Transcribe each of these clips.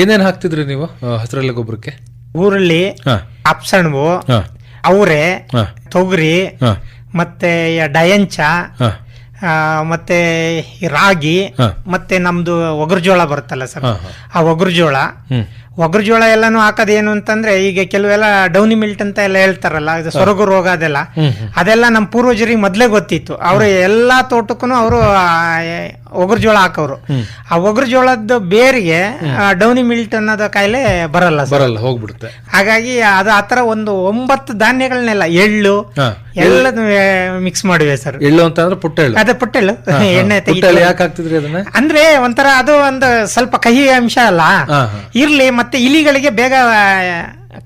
ಏನೇನ್ ಹಾಕ್ತಿದ್ರಿ ನೀವು ಹಸಿರೆಲೆ ಗೊಬ್ಬರಕ್ಕೆ? ಊರಲ್ಲಿ ಅಪ್ಸಣ್ಬು ಅವ್ರೆ ತೊಗರಿ ಮತ್ತೆ ಡಯಂಚ ಮತ್ತೆ ರಾಗಿ. ಮತ್ತೆ ನಮ್ದು ಒಗರ್ಜೋಳ ಬರುತ್ತಲ್ಲ ಸರ್ ಆ ಒಗ್ರ ಜೋಳ ಒಗರ್ಜೋಳ ಜೋಳ ಎಲ್ಲಾನು ಹಾಕೋದೇನು ಅಂತಂದ್ರೆ ಈಗ ಕೆಲವೆಲ್ಲ ಡೌನಿ ಮಿಲ್ಟ್ ಅಂತ ಎಲ್ಲ ಹೇಳ್ತಾರಲ್ಲ ಇದು ಸೊರಗು ರೋಗ ಅದೆಲ್ಲ. ಅದೆಲ್ಲ ನಮ್ಮ ಪೂರ್ವಜರಿಗೆ ಮೊದಲೇ ಗೊತ್ತಿತ್ತು. ಅವರು ಎಲ್ಲಾ ತೋಟಕ್ಕೂ ಅವರು ಒಗರ್ಜೋಳ ಹಾಕೋರು ಆ ಒಗರ್ಜೋಳದ ಬೇರಿಗೆ ಡೌನಿ ಮಿಲ್ಟ್ ಅನ್ನೋದ ಕಾಯಿಲೆ ಬರಲ್ಲ ಸರ್. ಬರಲ್ಲ ಹೋಗ್ಬಿಡುತ್ತೆ. ಹಾಗಾಗಿ ಅದು ಆತರ ಒಂದು ಒಂಬತ್ತು ಧಾನ್ಯಗಳನ್ನೆಲ್ಲ ಎಳ್ಳು ಎಲ್ಲ ಮಿಕ್ಸ್ ಮಾಡಿವೆ ಸರ್. ಎಳ್ಳು ಅಂತ ಅಂದ್ರೆ ಪುಟ್ಟ ಎಳ್ಳು ಅದೇ ಪುಟ್ಟೆಳ್ಳು. ಎಣ್ಣೆ ತೆಗಿತಾರೆ ಯಾಕೆ ಹಾಕ್ತಿದ್ರಿ ಅದನ್ನ? ಅಂದ್ರೆ ಒಂಥರ ಅದು ಒಂದು ಸ್ವಲ್ಪ ಕಹಿ ಅಂಶ ಅಲ್ಲ. ಇರ್ಲಿ ಮತ್ತೆ ಇಲಿಗಳಿಗೆ ಬೇಗ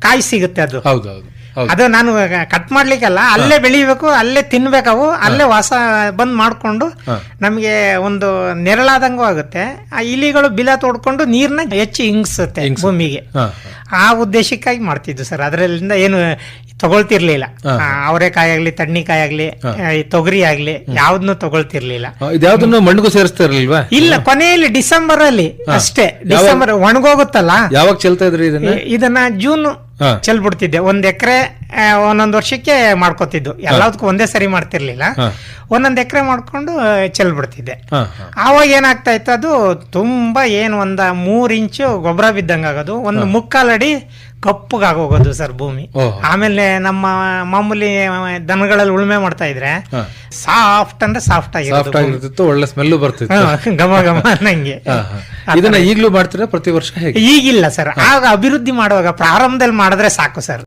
ಕಾಯಿ ಸಿಗುತ್ತೆ ಅದು. ಹೌದು ಹೌದು. ಅದು ನಾನು ಕಟ್ ಮಾಡ್ಲಿಕ್ಕಲ್ಲ ಅಲ್ಲೇ ಬೆಳಿಬೇಕು ಅಲ್ಲೇ ತಿನ್ಬೇಕವು ಅಲ್ಲೇ ವಾಸ ಬಂದ್ ಮಾಡ್ಕೊಂಡು. ನಮಗೆ ಒಂದು ನೆರಳಾದಂಗೂ ಆಗುತ್ತೆ. ಆ ಇಲಿಗಳು ಬಿಲ ತೋಡ್ಕೊಂಡು ನೀರ್ನ ಹೆಚ್ಚು ಹಿಂಗ್ಸುತ್ತೆ ಭೂಮಿಗೆ. ಆ ಉದ್ದೇಶಕ್ಕಾಗಿ ಮಾಡ್ತಿದ್ವಿ ಸರ್. ಅದರಿಂದ ಏನು ತಗೊಳ್ತಿರ್ಲಿಲ್ಲ. ಅವರೆಕಾಯಿ ಆಗ್ಲಿ ತಣ್ಣಿಕಾಯಿ ಆಗ್ಲಿ ತೊಗರಿ ಆಗ್ಲಿ ಯಾವ್ದನ್ನು ತಗೊಳ್ತಿರ್ಲಿಲ್ಲ. ಇದ್ಯಾವ್ದನ್ನು ಮಣ್ಣಿಗೂ ಸೇರಿಸ್ತಿರ್ಲಿಲ್ವಾ? ಇಲ್ಲ ಕೊನೆಯಲ್ಲಿ ಡಿಸೆಂಬರ್ ಅಲ್ಲಿ ಅಷ್ಟೇ. ಡಿಸೆಂಬರ್ ಒಣಗೋಗುತ್ತಲ್ಲ? ಯಾವಾಗ ಚೆಲ್ತಾ ಇದ್ರಿ ಇದನ್ನ? ಇದನ್ನ ಜೂನ್ ಚೆಲ್ಬಿಡ್ತಿದ್ದೆ. ಒಂದ್ ಎಕರೆ ಒಂದೊಂದ್ ವರ್ಷಕ್ಕೆ ಮಾಡ್ಕೋತಿದ್ದು. ಎಲ್ಲದಕ್ಕೂ ಒಂದೇ ಸರಿ ಮಾಡ್ತಿರ್ಲಿಲ್ಲ. ಒಂದೊಂದು ಎಕರೆ ಮಾಡ್ಕೊಂಡು ಚೆಲ್ ಚೆಲ್ಬಿಡ್ತಿದ್ದೆ. ಹಾ ಆವಾಗ ಏನಾಗ್ತಾ ಇತ್ತು ಅದು ತುಂಬಾ ಏನು ಒಂದ ಮೂರ್ ಇಂಚು ಗೊಬ್ಬರ ಬಿದ್ದಂಗಾಗದು. ಒಂದು ಮುಕ್ಕಾಲಡಿ ಕಪ್ಪಗಾಗೋಗೋದು ಸರ್ ಭೂಮಿ. ಆಮೇಲೆ ನಮ್ಮ ಮಾಮೂಲಿ ದನಗಳಲ್ಲಿ ಉಳುಮೆ ಮಾಡ್ತಾ ಇದ್ರೆ ಸಾಫ್ಟ್ ಅಂದ್ರೆ ಸಾಫ್ಟ್ ಆಗಿರ್ತಿತ್ತು ಒಳ್ಳೆ ಸ್ಮೆಲ್ ಬರ್ತಿತ್ತು. ಗಮ ಘಮ ಘಮ ಅನ್ನಂಗೆ. ಇದನ್ನ ಈಗಲೂ ಮಾಡ್ತೀರಾ ಪ್ರತಿ ವರ್ಷ ಈಗಿಲ್ಲ ಸರ್ ಆಗ ಅಭಿವೃದ್ಧಿ ಮಾಡುವಾಗ ಪ್ರಾರಂಭದಲ್ಲಿ ಮಾಡಿದ್ರೆ ಸಾಕು ಸರ್.